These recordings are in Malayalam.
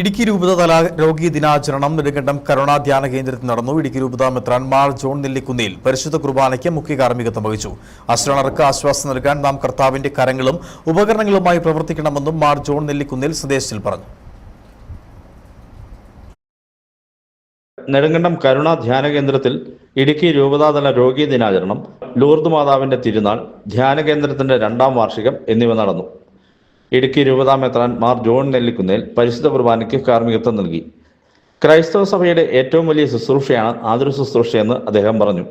ഇടുക്കി രൂപത തല രോഗി ദിനാചരണം നെടുങ്കണ്ടം കരുണാ ധ്യാന കേന്ദ്രത്തിൽ നടന്നു. ഇടുക്കി രൂപത മെത്രാൻ മാർ ജോൺ നെല്ലിക്കുന്നിൽ പരിശുദ്ധ കുർബാനയ്ക്ക് മുഖ്യ കാർമ്മികത്വം വഹിച്ചു. അശ്രണർക്ക് ആശ്വാസം നൽകാൻ നാം കർത്താവിന്റെ കരങ്ങളും ഉപകരണങ്ങളുമായി പ്രവർത്തിക്കണമെന്നും മാർ ജോൺ നെല്ലിക്കുന്നിൽ സന്ദേശത്തിൽ പറഞ്ഞു. നെടുങ്കണ്ടം കരുണ ധ്യാന കേന്ദ്രത്തിൽ ഇടുക്കി രൂപതാതല രോഗി ദിനാചരണം ലൂർദ് മാതാവിന്റെ തിരുനാൾ ധ്യാന കേന്ദ്രത്തിന്റെ രണ്ടാം വാർഷികം എന്നിവ നടന്നു. ഇടുക്കി രൂപതാ മെത്രാൻ മാർ ജോൺ നെല്ലിക്കുന്നേൽ പരിശുദ്ധ കുർബാനയ്ക്ക് കാർമ്മികത്വം നൽകി. ക്രൈസ്തവ സഭയുടെ ഏറ്റവും വലിയ ശുശ്രൂഷയാണ് ആതുര ശുശ്രൂഷയെന്ന് അദ്ദേഹം പറഞ്ഞു.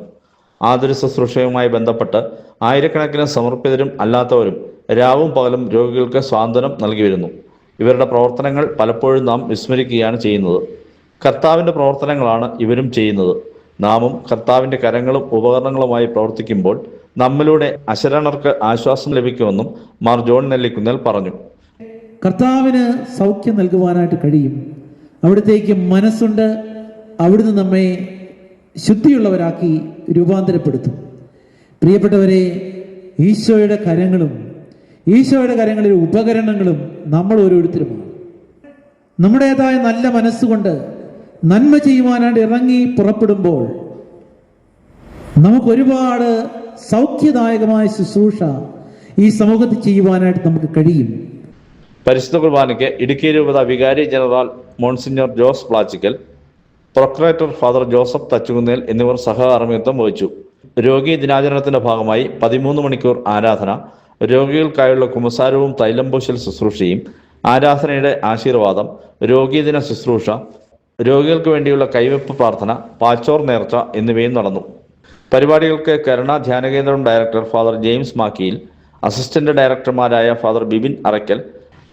ആതുര ശുശ്രൂഷയുമായി ബന്ധപ്പെട്ട് ആയിരക്കണക്കിന് സമർപ്പിതരും അല്ലാത്തവരും രാവും പകലും രോഗികൾക്ക് സ്വാന്തനം നൽകി വരുന്നു. ഇവരുടെ പ്രവർത്തനങ്ങൾ പലപ്പോഴും നാം വിസ്മരിക്കുകയാണ് ചെയ്യുന്നത്. കർത്താവിന്റെ പ്രവർത്തനങ്ങളാണ് ഇവരും ചെയ്യുന്നത്. നാമും കർത്താവിന്റെ കരങ്ങളും ഉപകരണങ്ങളുമായി പ്രവർത്തിക്കുമ്പോൾ നമ്മിലൂടെ അശരണർക്ക് ആശ്വാസം ലഭിക്കുമെന്നും മാർ ജോൺ നെല്ലിക്കുന്നേൽ പറഞ്ഞു. കർത്താവിന് സൗഖ്യം നൽകുവാനായിട്ട് കഴിയും. അവിടത്തേക്ക് മനസ്സുണ്ട്. അവിടുന്ന് നമ്മെ ശുദ്ധിയുള്ളവരാക്കി രൂപാന്തരപ്പെടുത്തും. പ്രിയപ്പെട്ടവരെ ഈശോയുടെ കരങ്ങളും ഈശോയുടെ കരങ്ങളിലെ ഉപകരണങ്ങളും നമ്മൾ ഓരോരുത്തരുമാണ്. നമ്മുടേതായ നല്ല മനസ്സുകൊണ്ട് നന്മ ചെയ്യുവാനായിട്ട് ഇറങ്ങി പുറപ്പെടുമ്പോൾ നമുക്ക് ഒരുപാട് സൗഖ്യദായകമായ ശുശ്രൂഷ ഈ സമൂഹത്തിൽ ചെയ്യുവാനായിട്ട് നമുക്ക് കഴിയും. പരിശുദ്ധ കുർബാനയ്ക്ക് ഇടുക്കി രൂപത വികാരി general monsignor Jose Plachikkal procurator father Joseph Thachukunnel എന്നിവർ സഹകാർമ്മികത്വം വഹിച്ചു. രോഗി ദിനാചരണത്തിന്റെ ഭാഗമായി പതിമൂന്ന് മണിക്കൂർ ആരാധന രോഗികൾക്കായുള്ള കുമസാരവും തൈലംപൂശൽ ശുശ്രൂഷയും ആരാധനയുടെ ആശീർവാദം രോഗീദിന ശുശ്രൂഷ രോഗികൾക്ക് വേണ്ടിയുള്ള കൈവെപ്പ് പ്രാർത്ഥന പാച്ചോർ നേർച്ച എന്നിവയും നടന്നു. പരിപാടികൾക്ക് Karuna ധ്യാനകേന്ദ്രം director father James Makkiyil assistant ഡയറക്ടർമാരായ father Bibin Arackal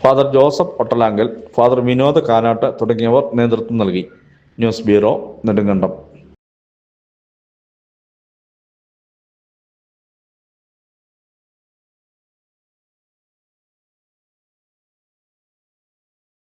father Joseph Ottalankal father Vinod Kanatt തുടങ്ങിയവർ നേതൃത്വം നൽകി. News bureau Nedumkandam.